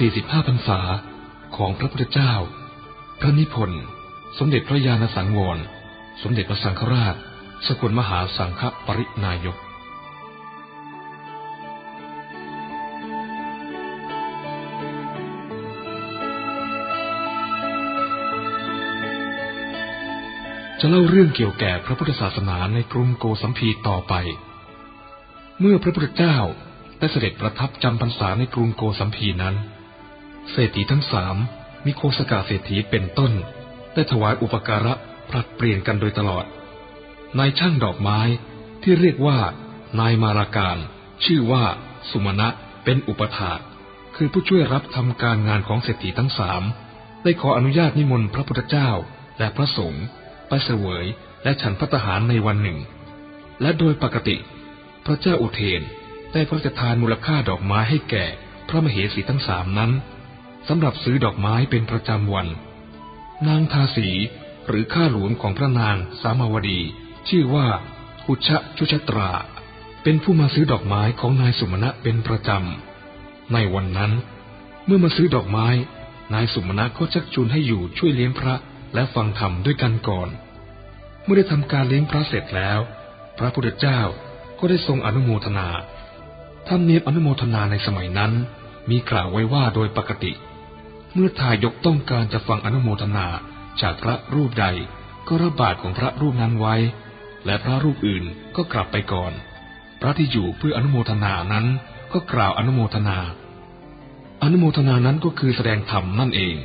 45พรรษาของพระพุทธเจ้า พระนิพนธ์ สมเด็จพระญาณสังวร สมเด็จพระสังฆราช สกลมหาสังฆปรินายกจะเล่าเรื่องเกี่ยวแก่พระพุทธศาสนาในกรุงโกสัมพีต่อไป เมื่อพระพุทธเจ้าได้เสด็จประทับจำพรรษาในกรุงโกสัมพีนั้น เศรษฐีทั้งสามมีโคสกาเศรษฐีเป็นต้น ได้ถวายอุปการะผลัดเปลี่ยนกันโดยตลอด นายช่างดอกไม้ที่เรียกว่า นายมาราการ ชื่อว่า สุมาณะเป็นอุปถาคือผู้ช่วยรับทำการงานของเศรษฐีทั้งสามได้ขออนุญาตนิมนต์พระพุทธเจ้าและพระสงฆ์ไปเสวยและฉันพัตหารในวันหนึ่ง และโดยปกติ พระเจ้าอุเทนได้พระราชทานมูลค่าดอกไม้ให้แก่ พระมเหสีทั้งสามนั้น สำหรับซื้อดอกไม้เป็นประจำวัน นางทาสีหรือข้าหลวงของพระนางสามาวดี ชื่อว่าอุชะชุชตรา เป็นผู้มาซื้อดอกไม้ของนายสุมาณะเป็นประจำ ในวันนั้น เมื่อมาซื้อดอกไม้ นายสุมาณะก็ชักชวนให้อยู่ช่วยเลี้ยงพระและฟังธรรมด้วยกันก่อน เมื่อได้ทำการเลี้ยงพระเสร็จแล้ว พระพุทธเจ้าก็ได้ทรงอนุโมทนาธรรมเนียมอนุโมทนาในสมัยนั้น มีกล่าวไว้ว่าโดยปกติ เมื่อทายกต้องการจะฟังอนุโมทนาจากพระรูปใด ก็รับบาตรของพระรูปนั้นไว้ และพระรูปอื่นก็กลับไปก่อน พระที่อยู่เพื่ออนุโมทนานั้นก็กล่าวอนุโมทนา อนุโมทนานั้นก็คือแสดงธรรมนั่นเอง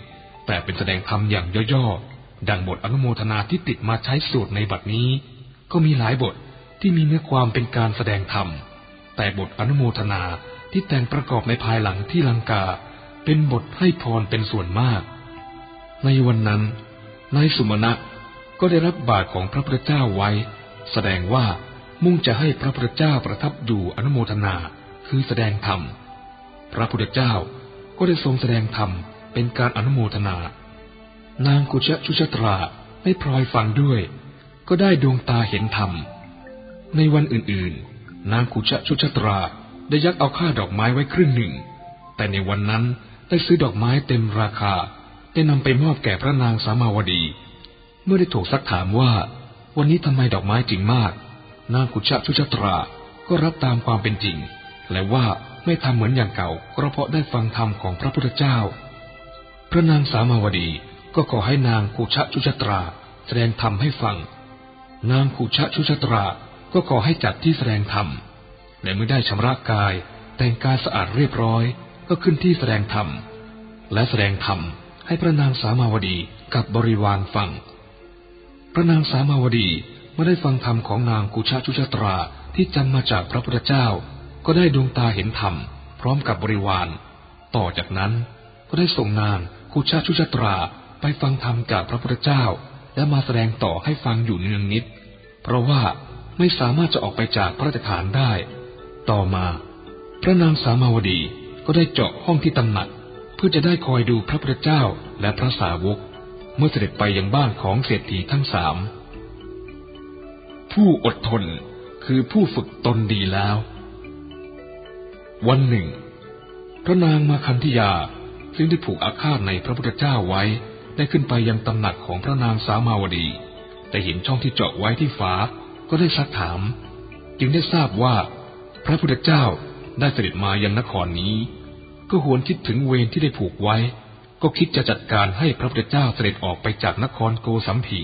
แต่เป็นแสดงธรรมอย่างย่อๆ ดังบทอนุโมทนาที่ติดมาใช้สูตรในบัดนี้ ก็มีหลายบทที่มีเนื้อความเป็นการแสดงธรรม แต่บทอนุโมทนาที่แต่งประกอบในภายหลังที่ลังกา เป็นบทให้พรเป็นส่วนมาก ในวันนั้น นายสุมาณะก็ได้รับบาตรของพระพุทธเจ้าไว้ แสดงว่ามุ่งจะให้พระพุทธเจ้าประทับอยู่อนุโมทนาคือแสดงธรรม พระพุทธเจ้าก็ได้ทรงแสดงธรรมเป็นการอนุโมทนา นางกุชชุชตราได้พลอยฟังด้วย ก็ได้ดวงตาเห็นธรรม ในวันอื่นๆ นางขุชชุชตราได้ยักเอาค่าดอกไม้ไว้ครึ่งหนึ่ง แต่ในวันนั้น ได้ซื้อดอกไม้เต็มราคา ได้นำไปมอบแก่พระนางสามาวดี เมื่อได้ถูกซักถามว่า วันนี้ทำไมดอกไม้จริงมาก นางขุชชุชตราก็รับตามความเป็นจริง และว่าไม่ทำเหมือนอย่างเก่าก็เพราะได้ฟังธรรมของพระพุทธเจ้า พระนางสามาวดีก็ขอให้นางขุชชุชตรา แสดงธรรมให้ฟัง นางขุชชุชตราก็ขอให้จัดที่แสดงธรรมและเมื่อได้ชำระกายแต่งกายสะอาดเรียบร้อย ก็ขึ้นที่แสดงธรรม และแสดงธรรมให้พระนางสามาวดีกับบริวารฟัง พระนางสามาวดีเมื่อได้ฟังธรรมของนางกุชาชุชตราที่จำมาจากพระพุทธเจ้า ก็ได้ดวงตาเห็นธรรม พร้อมกับบริวาร ต่อจากนั้นก็ได้ส่งนางกุชาชุชตราไปฟังธรรมจากพระพุทธเจ้า และมาแสดงต่อให้ฟังอยู่เนืองนิด เพราะว่าไม่สามารถจะออกไปจากพระราชฐานได้ ต่อมา พระนางสามาวดี ก็ได้เจาะห้องที่ตำหนัก เพื่อจะได้คอยดูพระพุทธเจ้าและพระสาวก เมื่อเสด็จไปยังบ้านของเศรษฐีทั้งสาม ผู้อดทนคือผู้ฝึกตนดีแล้ว วันหนึ่ง พระนางมาคันธิยาซึ่งได้ผูกอาฆาตในพระพุทธเจ้าไว้ได้ขึ้นไปยังตำหนักของพระนางสามาวดี แต่เห็นช่องที่เจาะไว้ที่ฝาก็ได้ซักถาม จึงได้ทราบว่า พระพุทธเจ้า ได้เสด็จมายังนครนี้ ก็หวนคิดถึงเวรที่ได้ผูกไว้ ก็คิดจะจัดการให้พระพุทธเจ้าเสด็จออกไปจากนครโกสัมพี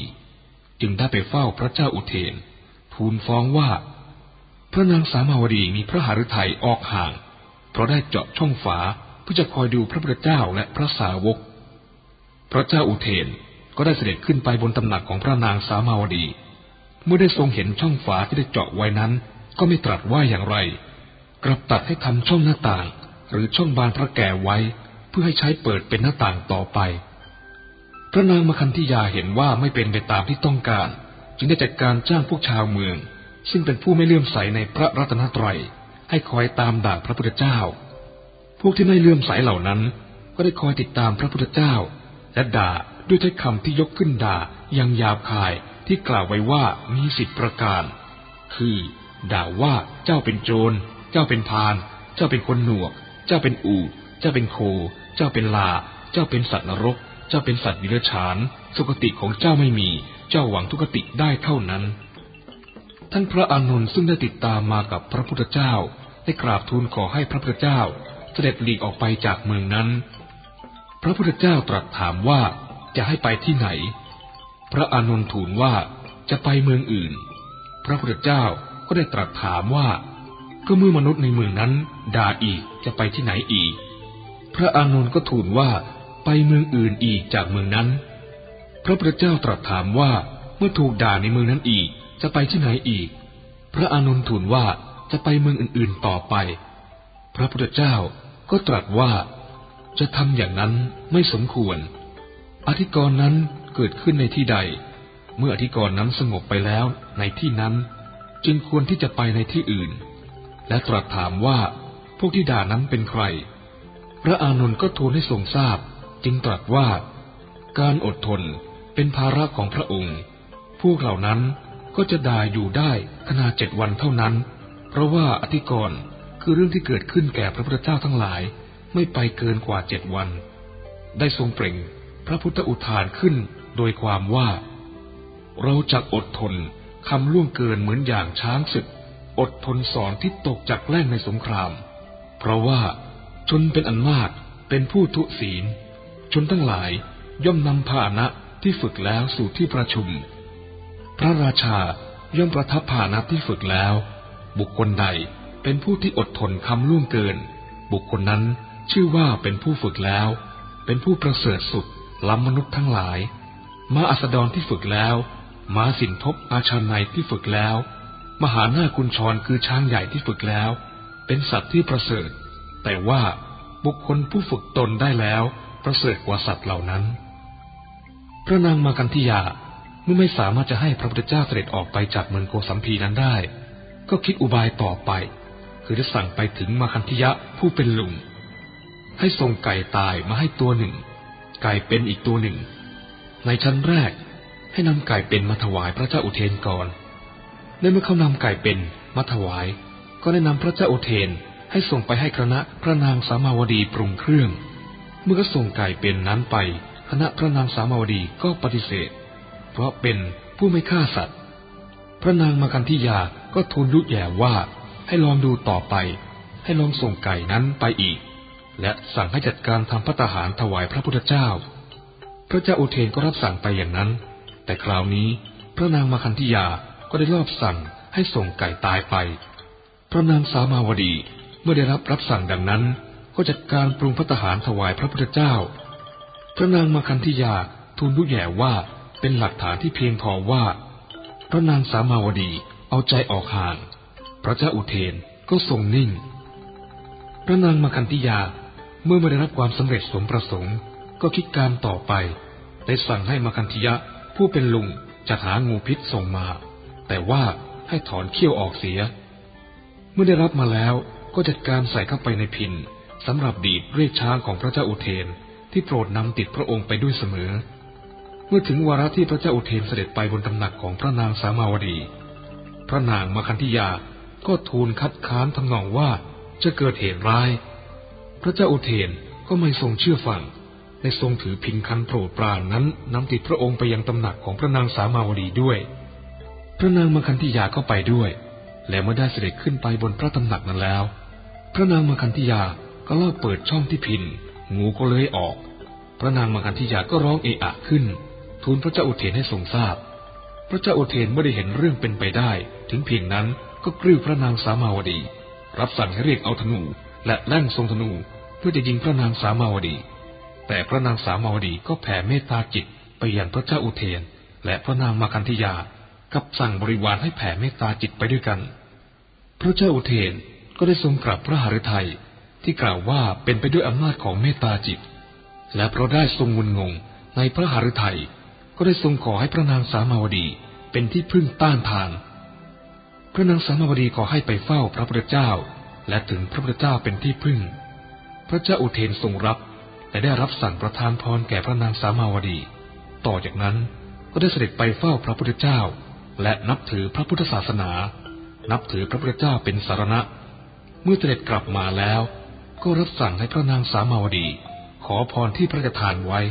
จึงได้ไปเฝ้าพระเจ้าอุเทน ทูลฟ้องว่า พระนางสามาวดีมีพระหฤทัยออกห่าง เพราะได้เจาะช่องฝาเพื่อจะคอยดูพระพุทธเจ้าและพระสาวก พระเจ้าอุเทนก็ได้เสด็จขึ้นไปบนตำหนักของพระนางสามาวดี เมื่อได้ทรงเห็นช่องฝาที่ได้เจาะไว้นั้น ก็ไม่ตรัสว่าอย่างไร กลับตัดให้ทำช่องหน้าต่าง หรือช่องบานพระแก่ไว้ เพื่อให้ใช้เปิดเป็นหน้าต่างต่อไป พระนางมคันธิยาเห็นว่าไม่เป็นไปตามที่ต้องการ จึงได้จัดการจ้างพวกชาวเมือง ซึ่งเป็นผู้ไม่เลื่อมใสในพระรัตนตรัยให้คอยตามด่าพระพุทธเจ้า พวกที่ไม่เลื่อมใสเหล่านั้น ก็ได้คอยติดตามพระพุทธเจ้า และด่าด้วยถ้อยคำที่ยกขึ้นด่ายังหยาบคายที่กล่าวไว้ว่ามีสิบประการ คือ ด่าว่าเจ้าเป็นโจร เจ้าเป็นพาน เจ้าเป็นคนหนวก เจ้าเป็นอูเจ้าเป็นโค เจ้าเป็นลา เจ้าเป็นสัตว์นรก เจ้าเป็นสัตว์ดิเรกชันสุคติของเจ้าไม่มี เจ้าหวังทุกติได้เท่านั้น ท่านพระอานนท์ซึ่งได้ติดตามมากับพระพุทธเจ้า ได้กราบทูลขอให้พระพุทธเจ้า เสด็จหลีกออกไปจากเมืองนั้น พระพุทธเจ้าตรัสถามว่าจะให้ไปที่ไหน พระอานนท์ทูลว่าจะไปเมืองอื่น พระพุทธเจ้าก็ได้ตรัสถามว่า ก็เมื่อมนุษย์ในเมืองนั้น ด่าอีกจะไปที่ไหนอีก พระอานนท์ก็ทูลว่าไปเมืองอื่นอีกจากเมืองนั้น พระพุทธเจ้าตรัสถามว่าเมื่อถูกด่าในเมืองนั้นอีก จะไปที่ไหนอีก พระอานนท์ทูลว่าจะไปเมืองอื่นๆต่อไป พระพุทธเจ้าก็ตรัสว่า จะทำอย่างนั้นไม่สมควร อธิกรณ์นั้นเกิดขึ้นในที่ใด เมื่ออธิกรณ์นั้นสงบไปแล้วในที่นั้น จึงควรที่จะไปในที่อื่น และตรัสถามว่าพวกที่ด่านั้นเป็นใคร พระอานนท์ก็ทูลให้ทรงทราบ จึงตรัสว่า การอดทนเป็นภาระของพระองค์ พวกเหล่านั้นก็จะด่าอยู่ได้ขนาดเจ็ดวันเท่านั้น เพราะว่าอธิกรณ์คือเรื่องที่เกิดขึ้นแก่พระพุทธเจ้าทั้งหลาย ไม่ไปเกินกว่าเจ็ดวัน ได้ทรงเปล่งพระพุทธอุทานขึ้นโดยความว่า เราจะอดทนคำล่วงเกินเหมือนอย่างช้างศึก อดทนสอนที่ตกจากแล่งในสงคราม เพราะว่าชนเป็นอันมากเป็นผู้ทุศีล ชนทั้งหลายย่อมนำพานะที่ฝึกแล้วสู่ที่ประชุม พระราชาย่อมประทับพานะที่ฝึกแล้ว บุคคลใดเป็นผู้ที่อดทนคำล่วงเกิน บุคคลนั้นชื่อว่าเป็นผู้ฝึกแล้ว เป็นผู้ประเสริฐสุดล้ำมนุษย์ทั้งหลาย ม้าอัสดรที่ฝึกแล้ว ม้าสินทบอาชาในที่ฝึกแล้ว มหาหน้ากุญชรคือช้างใหญ่ที่ฝึกแล้ว เป็นสัตว์ที่ประเสริฐ แต่ว่าบุคคลผู้ฝึกตนได้แล้วประเสริฐกว่าสัตว์เหล่านั้น พระนางมากันธิยาเมื่อไม่สามารถจะให้พระพุทธเจ้าเสด็จออกไปจากเมืองโกสัมพีนั้นได้ ก็คิดอุบายต่อไป คือจะสั่งไปถึงมาคันธิยะผู้เป็นลุง ให้ส่งไก่ตายมาให้ตัวหนึ่ง ไก่เป็นอีกตัวหนึ่ง ในชั้นแรกให้นำไก่เป็นมาถวายพระเจ้าอุเทนก่อน และเมื่อเขานำไก่เป็นมาถวาย ก็ได้นำพระเจ้าโอเทนให้ส่งไปให้คณะพระนางสามาวดีปรุงเครื่อง เมื่อก็ส่งไก่เป็นนั้นไป คณะพระนางสามาวดีก็ปฏิเสธ เพราะเป็นผู้ไม่ฆ่าสัตว์ พระนางมากันทิยาก็ทูลยุแย่ว่าให้ลองดูต่อไป ให้ลองส่งไก่นั้นไปอีก และสั่งให้จัดการทำพัตหารถวายพระพุทธเจ้า พระเจ้าโอเทนก็รับสั่งไปอย่างนั้น แต่คราวนี้พระนางมาคันธิยา ก็ได้รอบสั่งให้ส่งไก่ตายไป พระนางสามาวดีเมื่อได้รับรับสั่งดังนั้น ก็จัดการปรุงพัตหารถวายพระพุทธเจ้า พระนางมาคันธิยาทูลยุแย่ว่าเป็นหลักฐานที่เพียงพอว่า พระนางสามาวดีเอาใจออกห่าง พระเจ้าอุเทนก็ทรงนิ่ง พระนางมาคันธิยาเมื่อไม่ได้รับความสำเร็จสมประสงค์ก็คิดการต่อไป ได้สั่งให้มาคันธิยะผู้เป็นลุงจัดหางูพิษส่งมา แต่ว่าให้ถอนเขี้ยวออกเสีย เมื่อได้รับมาแล้วก็จัดการใส่เข้าไปในพินสำหรับดีดเรียกช้างของพระเจ้าอุเทนที่โปรดนำติดพระองค์ไปด้วยเสมอ เมื่อถึงวาระที่พระเจ้าอุเทนเสด็จไปบนตำหนักของพระนางสามาวดี พระนางมาคันธิยาก็ทูลคัดค้านทำนองว่าจะเกิดเหตุร้าย พระเจ้าอุเทนก็ไม่ทรงเชื่อฟังในทรงถือพินคันโปรดปรานนั้นนำติดพระองค์ไปยังตำหนักของพระนางสามาวดีด้วย พระนางมาคันธิยาก็ไปด้วย และเมื่อได้เสด็จขึ้นไปบนพระตำหนักนั้นแล้ว พระนางมาคันธิยาก็ลอบเปิดช่องที่พินงูก็เลยออก พระนางมาคันธิยาก็ร้องเอะอะขึ้น ทูลพระเจ้าอุเทนให้ทรงทราบ พระเจ้าอุเทนไม่ได้เห็นเรื่องเป็นไปได้ ถึงเพียงนั้นก็กริ้วพระนางสามาวดี รับสั่งให้เรียกเอาธนูและแล่งทรงธนูเพื่อจะยิงพระนางสามาวดี แต่พระนางสามาวดีก็แผ่เมตตาจิตไปยังพระเจ้าอุเทน และพระนางมาคันธิยา กับสั่งบริวารให้แผ่เมตตาจิตไปด้วยกัน พระเจ้าอุเทนก็ได้ทรงกลับพระหฤทัยที่กล่าวว่าเป็นไปด้วยอำนาจของเมตตาจิต และเพราะได้ทรงงุนงงในพระหฤทัยก็ได้ทรงขอให้พระนางสามาวดีเป็นที่พึ่งต้านทาน พระนางสามาวดีขอให้ไปเฝ้าพระพุทธเจ้า และถึงพระพุทธเจ้าเป็นที่พึ่ง พระเจ้าอุเทนทรงรับและได้รับสั่งประทานพรแก่พระนางสามาวดี ต่อจากนั้นก็ได้เสด็จไปเฝ้าพระพุทธเจ้า และนับถือพระพุทธศาสนา นับถือพระพุทธเจ้าเป็นสารณะ เมื่อเสด็จกลับมาแล้ว ก็รับสั่งให้พระนางสามาวดี ขอพรที่พระราชทานไว้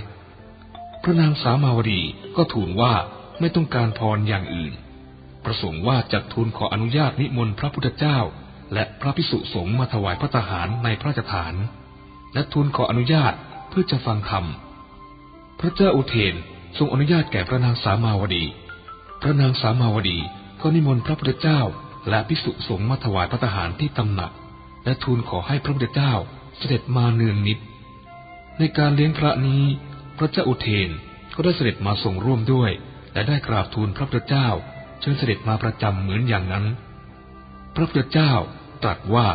พระนางสามาวดีก็ทูลว่าไม่ต้องการพรอย่างอื่น ประสงค์ว่าจะทูลขออนุญาตนิมนต์พระพุทธเจ้า และพระพิสุสงฆ์มาถวายพระทหารในพระราชฐาน และทูลขออนุญาตเพื่อจะฟังธรรม พระเจ้าอุเทนทรงอนุญาตแก่พระนางสามาวดี พระนางสามาวดีก็นิมนต์พระพุทธเจ้า และพิสุสงฆ์มาถวายพระทหารที่ตำหนัก และทูลขอให้พระพุทธเจ้าเสด็จมาเนืองนิด ในการเลี้ยงพระนี้ พระเจ้าอุเทนก็ได้เสด็จมาทรงร่วมด้วย และได้กราบทูลพระพุทธเจ้าเชิญเสด็จมาประจำเหมือนอย่างนั้น พระพุทธเจ้าตรัสว่า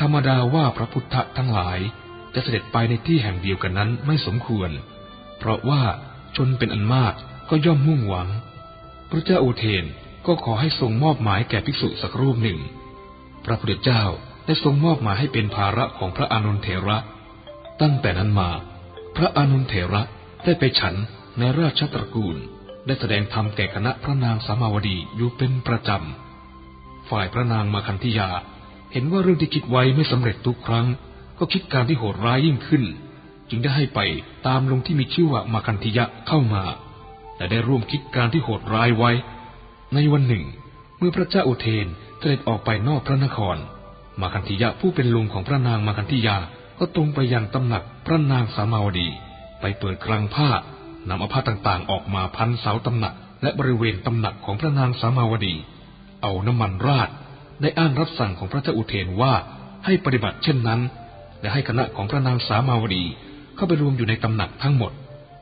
ธรรมดาว่าพระพุทธทั้งหลายจะเสด็จไปในที่แห่งเดียวกันนั้นไม่สมควร เพราะว่าชนเป็นอันมากก็ย่อมมุ่งหวัง พระเจ้าอุเทนก็ขอให้ทรงมอบหมายแก่ภิกษุสักรูปหนึ่ง พระพุทธเจ้าได้ทรงมอบหมายให้เป็นภาระของพระอานนทเถระ ตั้งแต่นั้นมา พระอานนทเถระได้ไปฉันในราชตระกูล ได้แสดงธรรมแก่คณะพระนางสามาวดีอยู่เป็นประจำ ฝ่ายพระนางมาคันธิยา เห็นว่าเรื่องที่คิดไว้ไม่สำเร็จทุกครั้ง ก็คิดการที่โหดร้ายยิ่งขึ้น จึงได้ให้ไปตามลงที่มีชื่อว่ามาคันธิยะเข้ามา และได้ร่วมคิดการที่โหดร้ายไว้ ในวันหนึ่ง เมื่อพระเจ้าอุเทนเสด็จออกไปนอกพระนคร มาคันธิยะผู้เป็นลุงของพระนางมาคันธิยาก็ตรงไปยังตำหนักพระนางสามาวดี ไปเปิดกลางผ้านำอาผ้าต่างๆ ออกมาพันเสาตำหนัก และบริเวณตำหนักของพระนางสามาวดี เอาน้ำมันราด ได้อ้างรับสั่งของพระเจ้าอุเทนว่าให้ปฏิบัติเช่นนั้น และให้คณะของพระนางสามาวดีเข้าไปรวมอยู่ในตำหนักทั้งหมด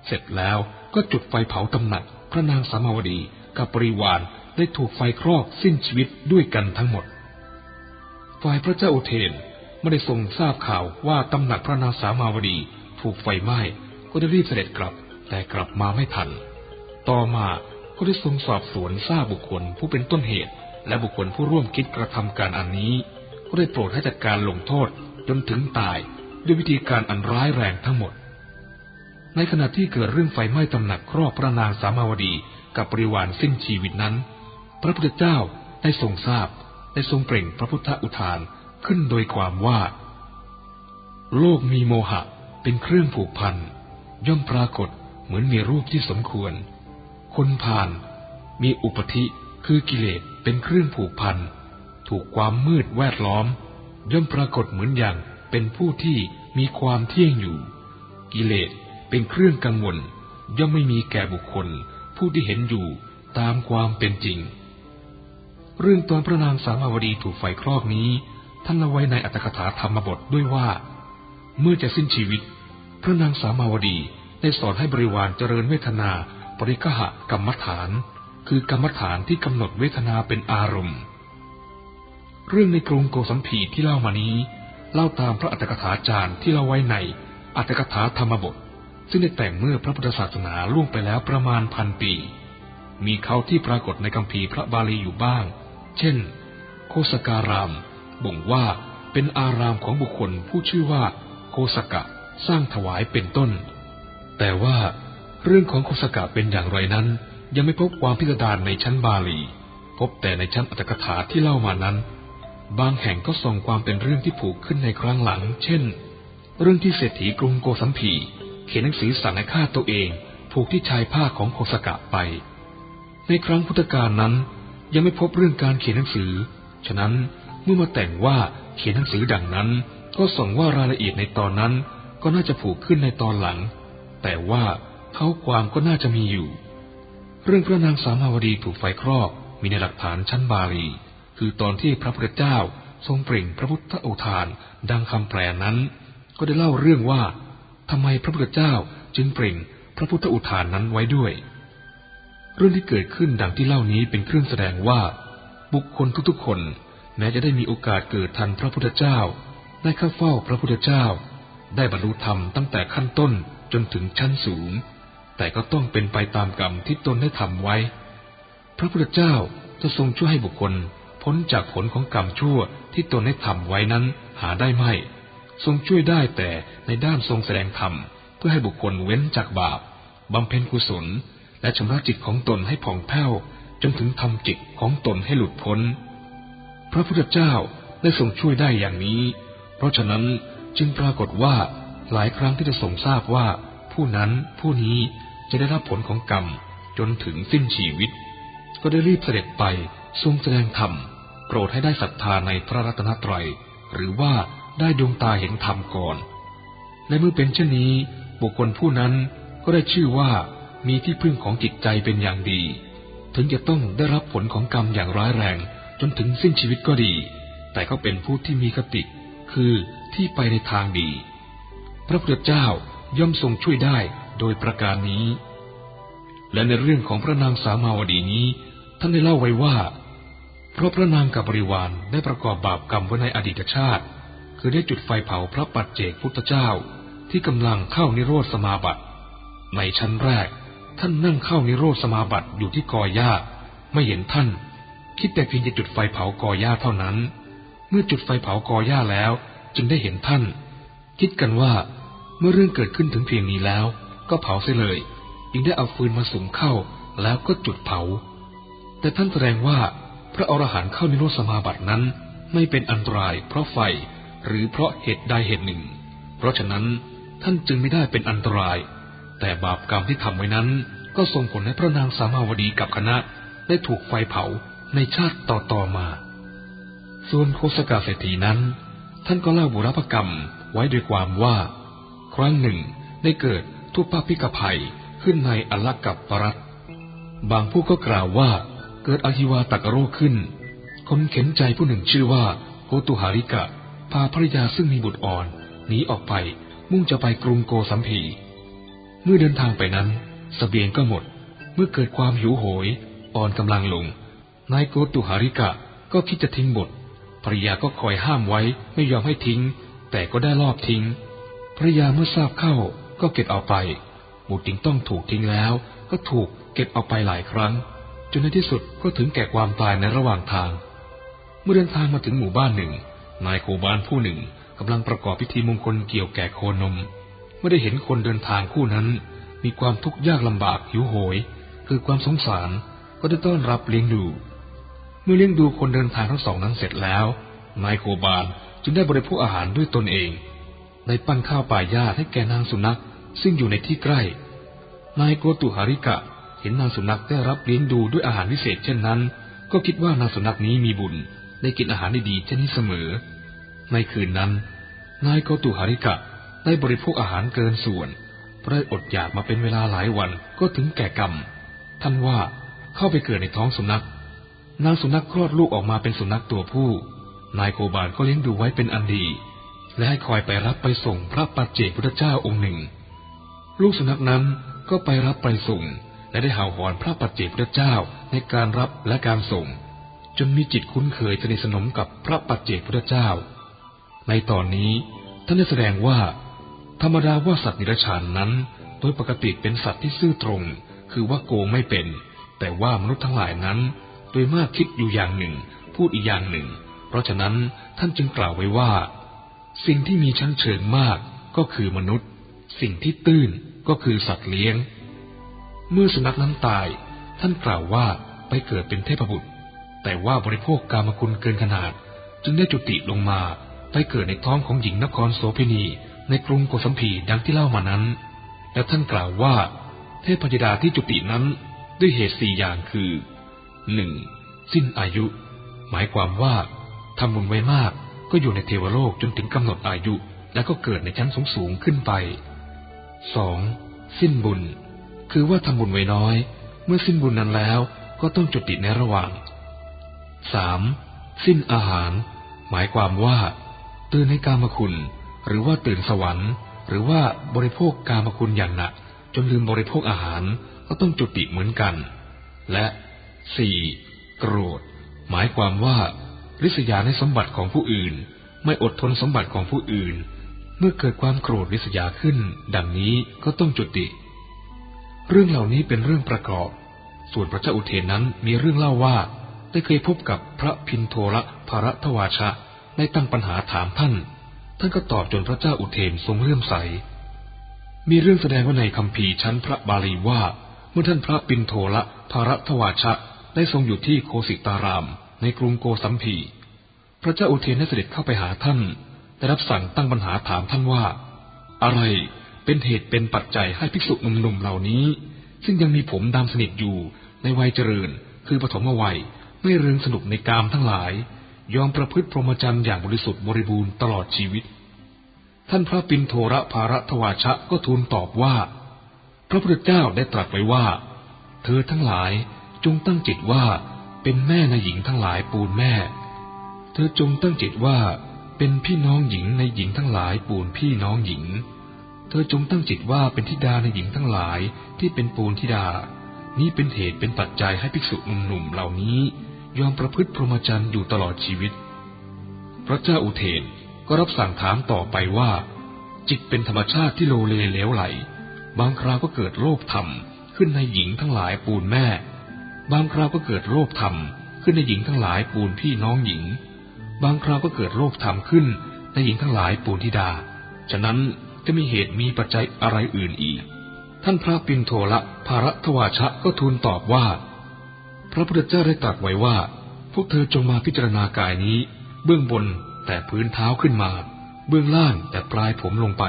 เสร็จแล้ว ก็จุดไฟเผาตำหนัก พระนางสามาวดีกับปริวารได้ถูกไฟคลอกสิ้นชีวิตด้วยกันทั้งหมด ฝ่ายพระเจ้าอุเทนไม่ได้ทรงทราบข่าวว่าตำหนักพระนางสามาวดีถูกไฟไหม้ก็ได้รีบเสด็จกลับ แต่กลับมาไม่ทัน ต่อมาก็ได้ทรงสอบสวนทราบบุคคลผู้เป็นต้นเหตุ และบุคคลผู้ร่วมคิดกระทำการอันนี้ ก็ได้โปรดให้จัดการลงโทษจนถึงตายด้วยวิธีการอันร้ายแรงทั้งหมด ในขณะที่เกิดเรื่องไฟไหม้ตำหนักครอบพระนางสามาวดีกับบริวารสิ้นชีวิตนั้น พระพุทธเจ้าได้ทรงทราบได้ทรงเปล่งพระพุทธอุทานขึ้นโดยความว่า โลกมีโมหะเป็นเครื่องผูกพัน ย่อมปรากฏเหมือนมีรูปที่สมควร คนผ่านมีอุปธิคือกิเลสเป็นเครื่องผูกพัน ถูกความมืดแวดล้อม ย่อมปรากฏเหมือนอย่างเป็นผู้ที่มีความเที่ยงอยู่ กิเลส เป็นเครื่องกังวล ย่อมไม่มีแก่บุคคล ผู้ที่เห็นอยู่ตามความเป็นจริง เรื่องตอนพระนางสามาวดีถูกไฟคลอกนี้ ท่านเล่าไว้ในอัตถกถาธรรมบทด้วยว่า เมื่อจะสิ้นชีวิต พระนางสามาวดีได้สอนให้บริวารเจริญเวทนาปริกหะกรรมฐาน คือกรรมฐานที่กำหนดเวทนาเป็นอารมณ์ เรื่องในกรุงโกสัมพีที่เล่ามานี้ เล่าตามพระอัตถกถาจารย์ที่เล่าไว้ในอัตถกถาธรรมบท ซึ่งได้แต่งเมื่อพระพุทธศาสนาล่วงไปแล้วประมาณพันปี มีเขาที่ปรากฏในคัมภีร์พระบาลีอยู่บ้าง เช่น โคสการาม บ่งว่าเป็นอารามของบุคคลผู้ชื่อว่า โคสกะสร้างถวายเป็นต้น แต่ว่าเรื่องของโคสกะเป็นอย่างไรนั้น ยังไม่พบความพิสดารในชั้นบาลี พบแต่ในชั้นอัตถกถาที่เล่ามานั้น บางแห่งก็ส่งความเป็นเรื่องที่ผูกขึ้นในครั้งหลัง เช่น เรื่องที่เศรษฐีกรุงโกสัมพี เขียนหนังสือสั่งให้ฆ่าตัวเองผูกที่ชายผ้าของโคสกะไป ในครั้งพุทธกาลนั้น ยังไม่พบเรื่องการเขียนหนังสือ ฉะนั้นเมื่อมาแต่งว่าเขียนหนังสือดังนั้น ก็ส่งว่ารายละเอียดในตอนนั้นก็น่าจะผูกขึ้นในตอนหลัง แต่ว่าเขาความก็น่าจะมีอยู่ เรื่องพระนางสามาวดีถูกไฟครอบมีในหลักฐานชั้นบาลี คือตอนที่พระพุทธเจ้าทรงเปล่งพระพุทธโอทานดังคำแปลนั้น ก็ได้เล่าเรื่องว่า ทำไมพระพุทธเจ้าจึงเปล่งพระพุทธอุทานนั้นไว้ด้วย เรื่องที่เกิดขึ้นดังที่เล่านี้เป็นเครื่องแสดงว่า บุคคลทุกๆคน แม้จะได้มีโอกาสเกิดทันพระพุทธเจ้า ได้เข้าเฝ้าพระพุทธเจ้า ได้บรรลุธรรมตั้งแต่ขั้นต้นจนถึงชั้นสูง แต่ก็ต้องเป็นไปตามกรรมที่ตนได้ทำไว้ พระพุทธเจ้าจะทรงช่วยให้บุคคล พ้นจากผลของกรรมชั่วที่ตนได้ทำไว้นั้นหาได้ไม่ ทรงช่วยได้แต่ในด้านทรงแสดงธรรม เพื่อให้บุคคลเว้นจากบาปบำเพ็ญกุศล และชำระจิตของตนให้ผ่องแผ้ว จนถึงทำจิตของตนให้หลุดพ้น พระพุทธเจ้าได้ทรงช่วยได้อย่างนี้ เพราะฉะนั้นจึงปรากฏว่าหลายครั้งที่จะทรงทราบว่า ผู้นั้นผู้นี้จะได้รับผลของกรรมจนถึงสิ้นชีวิต ก็ได้รีบเสด็จไปทรงแสดงธรรมโปรดให้ได้ศรัทธาในพระรัตนตรัย หรือว่า ได้ดวงตาเห็นธรรมก่อน และเมื่อเป็นเช่นนี้ บุคคลผู้นั้นก็ได้ชื่อว่ามีที่พึ่งของจิตใจเป็นอย่างดี ถึงจะต้องได้รับผลของกรรมอย่างร้ายแรงจนถึงสิ้นชีวิตก็ดี แต่ก็เป็นผู้ที่มีคติ คือที่ไปในทางดี พระพุทธเจ้าย่อมทรงช่วยได้โดยประการนี้ และในเรื่องของพระนางสามาวดีนี้ ท่านได้เล่าไว้ว่า เพราะพระนางกับบริวารได้ประกอบบาปกรรมไว้ในอดีตชาติ คือได้จุดไฟเผาพระปัจเจกพุทธเจ้าที่กำลังเข้านิโรธสมาบัติ ในชั้นแรก ท่านนั่งเข้านิโรธสมาบัติอยู่ที่กอหญ้า ไม่เห็นท่าน คิดแต่เพียงจะจุดไฟเผากอหญ้าเท่านั้น เมื่อจุดไฟเผากอหญ้าแล้ว จึงได้เห็นท่าน คิดกันว่า เมื่อเรื่องเกิดขึ้นถึงเพียงนี้แล้ว ก็เผาเสียเลย จึงได้เอาฟืนมาสุมเข้าแล้วก็จุดเผา แต่ท่านแสดงว่าพระอรหันต์เข้านิโรธสมาบัตินั้น ไม่เป็นอันตรายเพราะไฟ หรือเพราะเหตุใดเหตุหนึ่ง เพราะฉะนั้นท่านจึงไม่ได้เป็นอันตราย แต่บาปกรรมที่ทำไว้นั้น ก็ส่งผลให้พระนางสามาวดีกับคณะได้ถูกไฟเผาในชาติต่อๆมา ส่วนโคสกาเศรษฐีนั้น ท่านก็เล่าบุรพกรรมไว้ด้วยความว่า ครั้งหนึ่งได้เกิดทุพพพิกภัยขึ้นในอลักกับปรัตบางผู้ก็กล่าวว่าเกิดอหิวาตักโรคขึ้น คนเข็นใจผู้หนึ่งชื่อว่าโกตุหาริกะ พาภรรยาซึ่งมีบุตรอ่อนหนีออกไปมุ่งจะไปกรุงโกสัมพี เมื่อเดินทางไปนั้นสเสบียงก็หมด เมื่อเกิดความหิวโหย อ่อนกำลังลง นายโกตุหาริกะก็คิดจะทิ้งบทภรรยาก็คอยห้ามไว้ไม่ยอมให้ทิ้ง แต่ก็ได้ลอบทิ้งภรรยาเมื่อทราบเข้าก็เก็บเอาไป บุตรจึงต้องถูกทิ้งแล้วก็ถูกเก็บเอาไปหลายครั้ง จนในที่สุดก็ถึงแก่ความตายในระหว่างทาง เมื่อเดินทางมาถึงหมู่บ้านหนึ่ง นายโคบานผู้หนึ่งกำลังประกอบพิธีมงคลเกี่ยวแก่โคนมเมื่อได้เห็นคนเดินทางคู่นั้น มีความทุกข์ยากลำบากหิวโหย คือความสงสารก็ได้ต้อนรับเลี้ยงดู เมื่อเลี้ยงดูคนเดินทางทั้งสองนั้นเสร็จแล้ว นายโคบานจึงได้บริโภคอาหารด้วยตนเองได้ปั้นข้าวป่ายาให้แก่นางสุนัข ซึ่งอยู่ในที่ใกล้ นายโกตุหาริกะเห็นนางสุนัขได้รับเลี้ยงดูด้วยอาหารพิเศษเช่นนั้น ก็คิดว่านางสุนัขนี้มีบุญ ได้กินอาหารดีๆเช่นนี้เสมอ ในคืนนั้น นายโกตุหาริกะได้บริโภคอาหารเกินส่วนเพราะได้อดอยากมาเป็นเวลาหลายวันก็ถึงแก่กรรม ท่านว่าเข้าไปเกิดในท้องสุนัข นางสุนัขคลอดลูกออกมาเป็นสุนัขตัวผู้ นายโกบาลก็เลี้ยงดูไว้เป็นอันดี และให้คอยไปรับไปส่งพระปัจเจกพุทธเจ้าองค์หนึ่ง ลูกสุนัขนั้นก็ไปรับไปส่งและได้ห่าหอนพระปัจเจกพระเจ้าในการรับและการส่ง จนมีจิตคุ้นเคยสนิทสนมกับพระปัจเจกพระเจ้า ในตอนนี้ท่านได้แสดงว่า ธรรมดาว่าสัตว์นิรชานนั้น โดยปกติเป็นสัตว์ที่ซื่อตรง คือว่าโกงไม่เป็น แต่ว่ามนุษย์ทั้งหลายนั้น โดยมากคิดอยู่อย่างหนึ่ง พูดอีกอย่างหนึ่ง เพราะฉะนั้นท่านจึงกล่าวไว้ว่า สิ่งที่มีชั้นเชิงมากก็คือมนุษย์ สิ่งที่ตื้นก็คือสัตว์เลี้ยง เมื่อสุนัขนั้นตาย ท่านกล่าวว่าไปเกิดเป็นเทพบุตร แต่ว่าบริโภคกามคุณเกินขนาด จึงได้จุติลงมาไปเกิดในท้องของหญิงนครโสเภณีในกรุงโกสัมพีดังที่เล่ามานั้น แล้วท่านกล่าวว่า เทพยดาที่จุตินั้นด้วยเหตุสี่อย่างคือหนึ่งสิ้นอายุ หมายความว่าทำบุญไว้มากก็อยู่ในเทวโลกจนถึงกำหนดอายุ แล้วก็เกิดในชั้นสูงสูงขึ้นไปสองสิ้นบุญ คือว่าทำบุญไว้น้อย เมื่อสิ้นบุญนั้นแล้วก็ต้องจุติในระหว่าง สามสิ้นอาหาร หมายความว่า ตื่นในกามคุณ หรือว่าตื่นสวรรค์ หรือว่าบริโภคกามคุณอย่างหนักจนลืมบริโภคอาหารก็ต้องจุติเหมือนกัน และสี่โกรธ หมายความว่าริษยาในสมบัติของผู้อื่น ไม่อดทนสมบัติของผู้อื่น เมื่อเกิดความโกรธริษยาขึ้น ดังนี้ก็ต้องจุติ เรื่องเหล่านี้เป็นเรื่องประกอบ ส่วนพระเจ้าอุเทนนั้นมีเรื่องเล่าว่า ได้เคยพบกับพระพินโทระภรทวาชะได้ตั้งปัญหาถามท่าน ท่านก็ตอบจนพระเจ้าอุเทนทรงเลื่อมใส มีเรื่องแสดงว่าในคำพีชั้นพระบาลีว่า เมื่อท่านพระปินโทระภรทวาชะได้ทรงอยู่ที่โคสิตาราม ในกรุงโกสัมพี พระเจ้าอุเทนได้เสด็จเข้าไปหาท่าน ได้รับสั่งตั้งปัญหาถามท่านว่า อะไรเป็นเหตุเป็นปัจจัยให้ภิกษุหนุ่มๆเหล่านี้ ซึ่งยังมีผมดำสนิทอยู่ในวัยเจริญ คือปฐมวัย ไม่เริงสนุกในกามทั้งหลาย ยอมประพฤติพรหมจรรย์อย่างบริสุทธิ์บริบูรณ์ตลอดชีวิต ท่านพระปินโทระภาระทวาชะก็ทูลตอบว่า พระพุทธเจ้าได้ตรัสไว้ว่า เธอทั้งหลายจงตั้งจิตว่าเป็นแม่ในหญิงทั้งหลายปูนแม่ เธอจงตั้งจิตว่าเป็นพี่น้องหญิงในหญิงทั้งหลายปูนพี่น้องหญิง เธอจงตั้งจิตว่าเป็นธิดาในหญิงทั้งหลายที่เป็นปูนธิดา นี้เป็นเหตุเป็นปัจจัยให้ภิกษุหนุ่มๆเหล่านี้ ยอมประพฤติพรหมจรรย์อยู่ตลอดชีวิต พระเจ้าอุเทนก็รับสั่งถามต่อไปว่า จิตเป็นธรรมชาติที่โลเลเลวไหล บางคราวก็เกิดโลภธรรมขึ้นในหญิงทั้งหลายปูนแม่ บางคราวก็เกิดโลภธรรมขึ้นในหญิงทั้งหลายปูนพี่น้องหญิง บางคราวก็เกิดโลภธรรมขึ้นในหญิงทั้งหลายปูนธิดา ฉะนั้นจะมีเหตุมีปัจจัยอะไรอื่นอีก ท่านพระปินโทละภาระทวาชะก็ทูลตอบว่า ระพุทธเจ้าได้ตรัสไว้ว่า พวกเธอจงมาพิจารณากายนี้ เบื้องบนแต่พื้นเท้าขึ้นมา เบื้องล่างแต่ปลายผมลงไป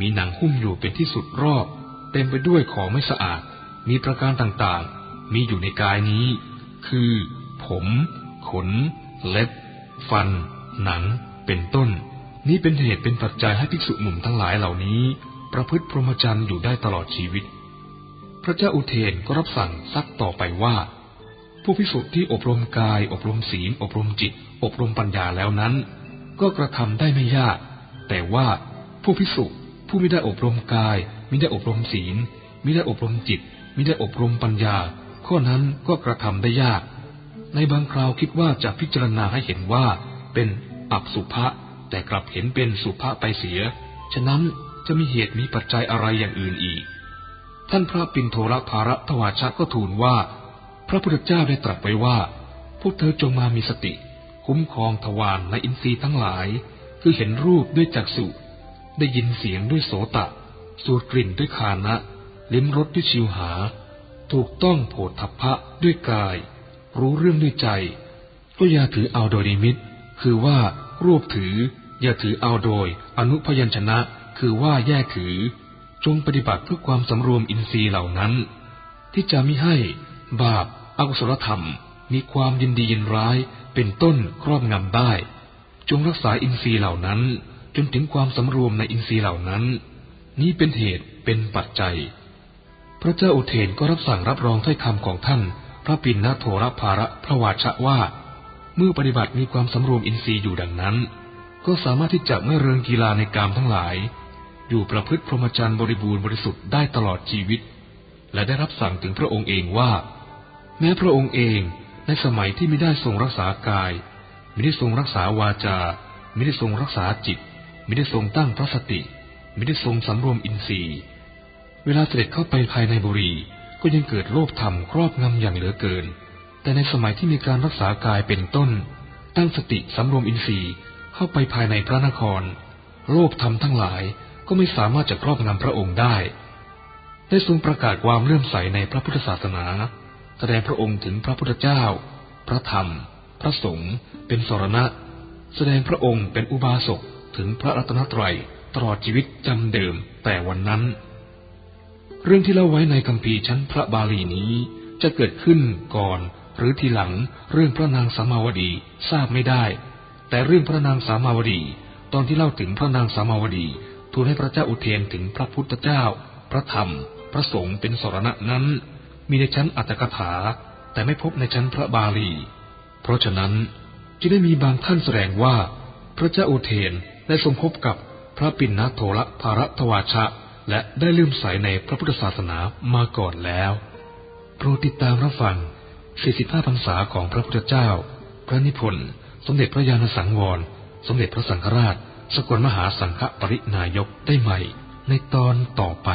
มีหนังหุ้มอยู่เป็นที่สุดรอบ เต็มไปด้วยของไม่สะอาด มีประการต่างๆ มีอยู่ในกายนี้ คือ ผม ขน เล็บ ฟัน หนัง เป็นต้น นี้เป็นเหตุเป็นปัจจัยให้ภิกษุหนุ่มทั้งหลายเหล่านี้ ประพฤติพรหมจรรย์อยู่ได้ตลอดชีวิต พระเจ้าอุเทนก็รับสั่งซักต่อไปว่า ผู้ภิกษุที่อบรมกาย อบรมศีล อบรมจิต อบรมปัญญาแล้วนั้น ก็กระทำได้ไม่ยาก แต่ว่าผู้ภิกษุผู้ไม่ได้อบรมกายมิได้อบรมศีลมิได้อบรมจิตมิได้อบรมปัญญา ข้อนั้นก็กระทำได้ยาก ในบางคราวคิดว่าจะพิจารณาให้เห็นว่า เป็นอับสุภะแต่กลับเห็นเป็นสุภะไปเสีย ฉะนั้นจะมีเหตุมีปัจจัยอะไรอย่างอื่นอีก ท่านพระปินโทรภาระทวาชะก็ทูลว่า พระพุทธเจ้าได้ตรัสไว้ว่า พวกเธอจงมามีสติ คุ้มครองทวารและอินทรีย์ทั้งหลาย คือเห็นรูปด้วยจักษุ ได้ยินเสียงด้วยโสตะ สูดกลิ่นด้วยคานะ ลิ้มรสด้วยชิวหา ถูกต้องโผฏฐัพพะด้วยกาย รู้เรื่องด้วยใจ ก็อย่าถือเอาโดยนิมิต คือว่ารวบถือ อย่าถือเอาโดย อนุพยัญชนะ คือว่าแยกถือ จงปฏิบัติเพื่อความสำรวมอินทรีย์เหล่านั้น ที่จะมิให้บาป อากุศลธรรมมีความยินดียินร้ายเป็นต้นครอบงำได้ จงรักษาอินทรีย์เหล่านั้น จนถึงความสำรวมในอินทรีย์เหล่านั้น นี้เป็นเหตุเป็นปัจจัย พระเจ้าอุเทนก็รับสั่งรับรองถ้อยคำของท่าน พระปิณณโทรภาระพระวาชะว่า เมื่อปฏิบัติมีความสำรวมอินทรีย์อยู่ดังนั้น ก็สามารถที่จะไม่เริงกีฬาในกามทั้งหลาย อยู่ประพฤติพรหมจรรย์บริบูรณ์บริสุทธิ์ได้ตลอดชีวิต และได้รับสั่งถึงพระองค์เองว่า แม้พระองค์เองในสมัยที่ไม่ได้ทรงรักษากาย ไม่ได้ทรงรักษาวาจา ไม่ได้ทรงรักษาจิต ไม่ได้ทรงตั้งพระสติ ไม่ได้ทรงสำรวมอินทรีย์ เวลาเสด็จเข้าไปภายในบุรีก็ยังเกิดโลภธรรมครอบงำอย่างเหลือเกิน แต่ในสมัยที่มีการรักษากายเป็นต้น ตั้งสติสำรวมอินทรีย์เข้าไปภายในพระนคร โลภธรรมทั้งหลายก็ไม่สามารถจะครอบงำพระองค์ได้ ได้ทรงประกาศความเลื่อมใสในพระพุทธศาสนา แสดงพระองค์ถึงพระพุทธเจ้า พระธรรม พระสงฆ์เป็นสรณะ แสดงพระองค์เป็นอุบาสกถึงพระรัตนตรัยตลอดชีวิตจำเดิมแต่วันนั้น เรื่องที่เล่าไว้ในคัมภีร์ชั้นพระบาลีนี้ จะเกิดขึ้นก่อนหรือทีหลังเรื่องพระนางสามาวดีทราบไม่ได้ แต่เรื่องพระนางสามาวดี ตอนที่เล่าถึงพระนางสามาวดีทูลให้พระเจ้าอุเทนถึงพระพุทธเจ้า พระธรรม พระสงฆ์เป็นสรณะนั้น มีในชั้นอัตถกถา แต่ไม่พบในชั้นพระบาลี เพราะฉะนั้นจึงได้มีบางท่านแสดงว่า พระเจ้าอุเทนได้ทรงพบกับพระปิณณโทรภารทวาชะ และได้ลืมใสในพระพุทธศาสนามาก่อนแล้ว โปรดติดตามรับฟัง 45 พรรษาของพระพุทธเจ้า พระนิพนธ์ สมเด็จพระญาณสังวร สมเด็จพระสังฆราช สกลมหาสังฆปรินายกได้ใหม่ ในตอนต่อไป